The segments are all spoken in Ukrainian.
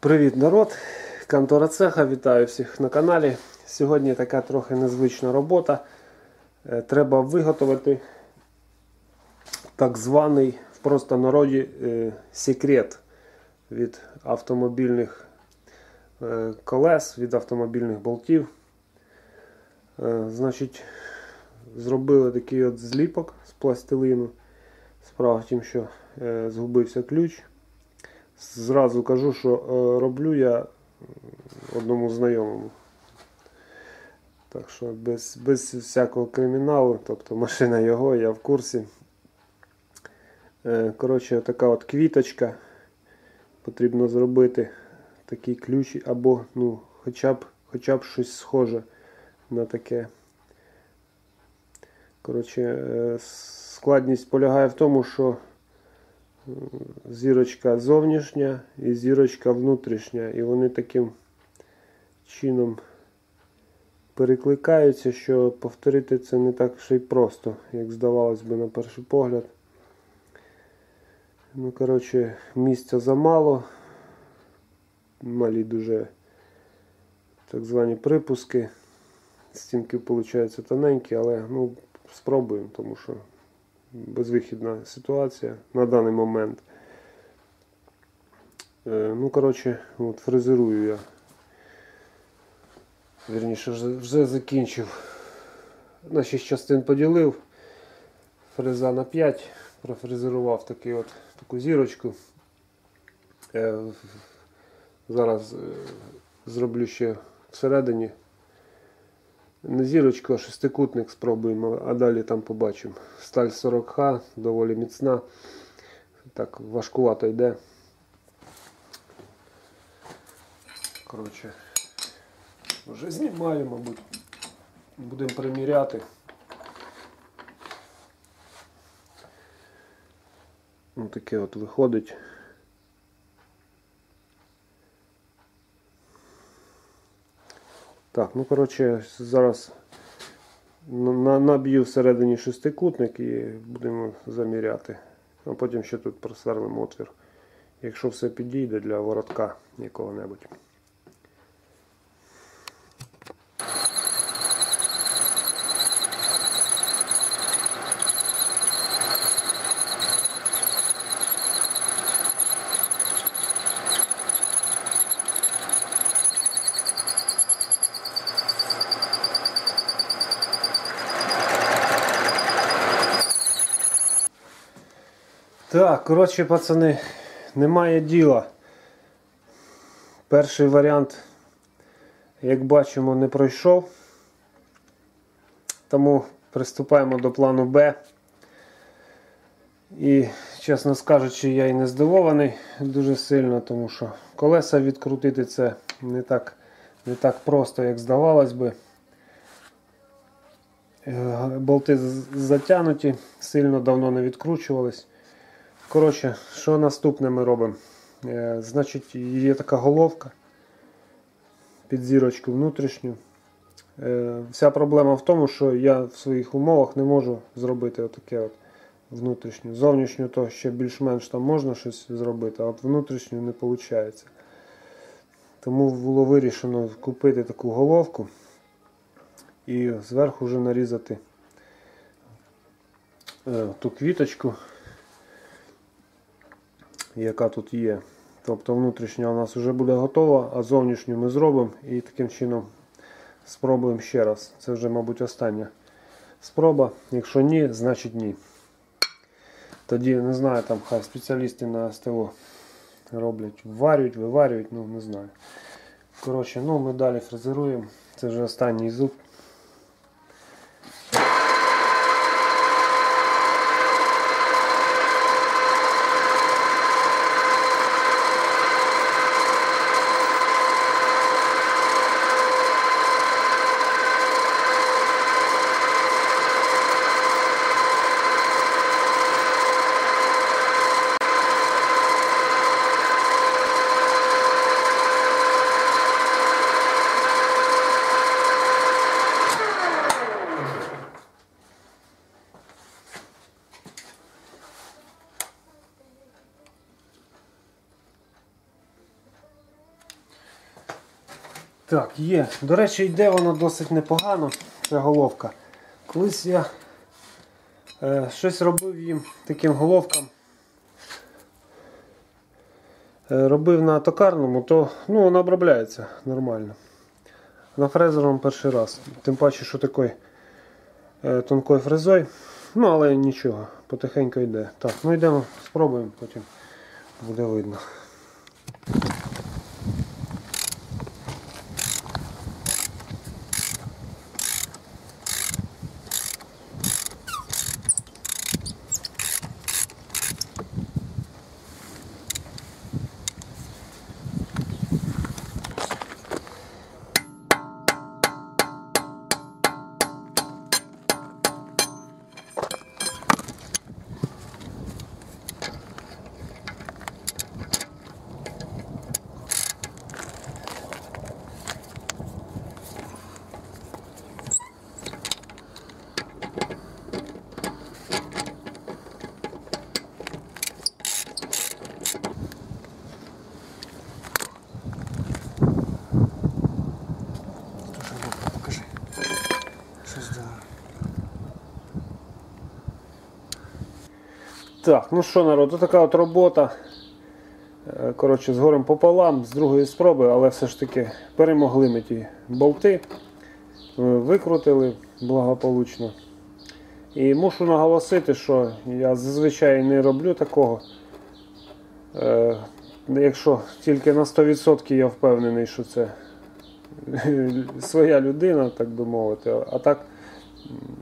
Привіт, народ! Контора Цеха, вітаю всіх на каналі. Сьогодні така трохи незвична робота. Е, Треба виготовити так званий в простонароді е, секрет від автомобільних е, колес, від автомобільних болтів. Значить, зробили такий от зліпок з пластилину. Справа в тім, що згубився ключ. Зразу кажу, що е, роблю я одному знайомому. Так що без, без всякого криміналу, тобто машина його, я в курсі. Е, Коротше, така от квіточка. Потрібно зробити такий ключ або ну, хоча б, хоча б щось схоже на таке. Коротше, е, складність полягає в тому, що зірочка зовнішня і зірочка внутрішня. І вони таким чином перекликаються, що повторити це не так ще й просто, як здавалось би на перший погляд. Ну, коротше, місця замало. Малі дуже так звані припуски. Стінки, виходить, тоненькі, але ну, спробуємо, тому що безвихідна ситуація на даний момент. Е, ну, коротше, от фрезерую я. Вірніше, вже, закінчив. На 6 частин поділив. Фреза на 5. Профрезерував такий от, таку зірочку. Е, зараз е, зроблю ще всередині. Не зірочку, шестикутник спробуємо, а далі там побачимо. Сталь 40Х, доволі міцна. Так, важкувато йде. Коротше, вже знімаю, мабуть. Будемо приміряти. Ось таке от виходить. Так, ну коротше, зараз наб'ю всередині шестикутник і будемо заміряти. А потім ще тут просверлимо отвір. Якщо все підійде для воротка якого-небудь. Так, коротше, пацани, немає діла. Перший варіант, як бачимо, не пройшов. Тому приступаємо до плану Б. І, чесно скажучи, я і не здивований дуже сильно, тому що колеса відкрутити це не так, не так просто, як здавалось би. Е, Болти з- затягнуті, сильно давно не відкручувались. Коротше, що наступне ми робимо? Е, значить, є така головка під зірочку внутрішню. Е, вся проблема в тому, що я в своїх умовах не можу зробити отаке от внутрішню. Зовнішню то ще більш-менш там можна щось зробити, а от внутрішню не виходить. Тому було вирішено купити таку головку і зверху вже нарізати е, ту квіточку яка тут є. Тобто внутрішня у нас вже буде готова, а зовнішню ми зробимо і таким чином спробуємо ще раз. Це вже, мабуть, остання спроба. Якщо ні, значить ні. Тоді не знаю, там хай спеціалісти на СТО роблять, варюють, виварюють, ну не знаю. Коротше, ну ми далі фрезеруємо. Це вже останній зуб. Так, є. До речі, йде воно досить непогано, ця головка. Колись я е, щось робив їм таким головкам. Е, робив на токарному, то ну, воно обробляється нормально. На фрезером перший раз. Тим паче, що такою е, тонкою фрезою. Ну, але нічого, потихеньку йде. Так, ну йдемо, спробуємо, потім буде видно. Так, ну що, народ, от така от робота. Е, Коротше, з горем пополам, з другої спроби, але все ж таки перемогли ми ті болти, е, викрутили благополучно. І мушу наголосити, що я зазвичай не роблю такого. Е, Якщо тільки на 100% я впевнений, що це своя людина, так би мовити. А так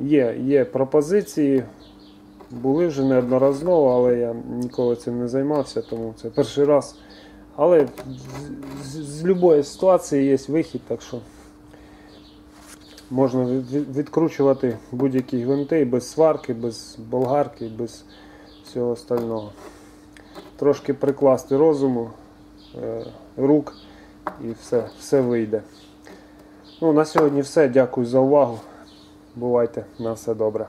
є, є пропозиції, були вже неодноразово, але я ніколи цим не займався, тому це перший раз. Але з, з, з будь-якої ситуації є вихід, так що можна від- від- відкручувати будь-які гвинти без сварки, без болгарки, без всього остального. Трошки прикласти розуму, е, рук і все, все вийде. Ну, на сьогодні все. Дякую за увагу. Бувайте на все добре.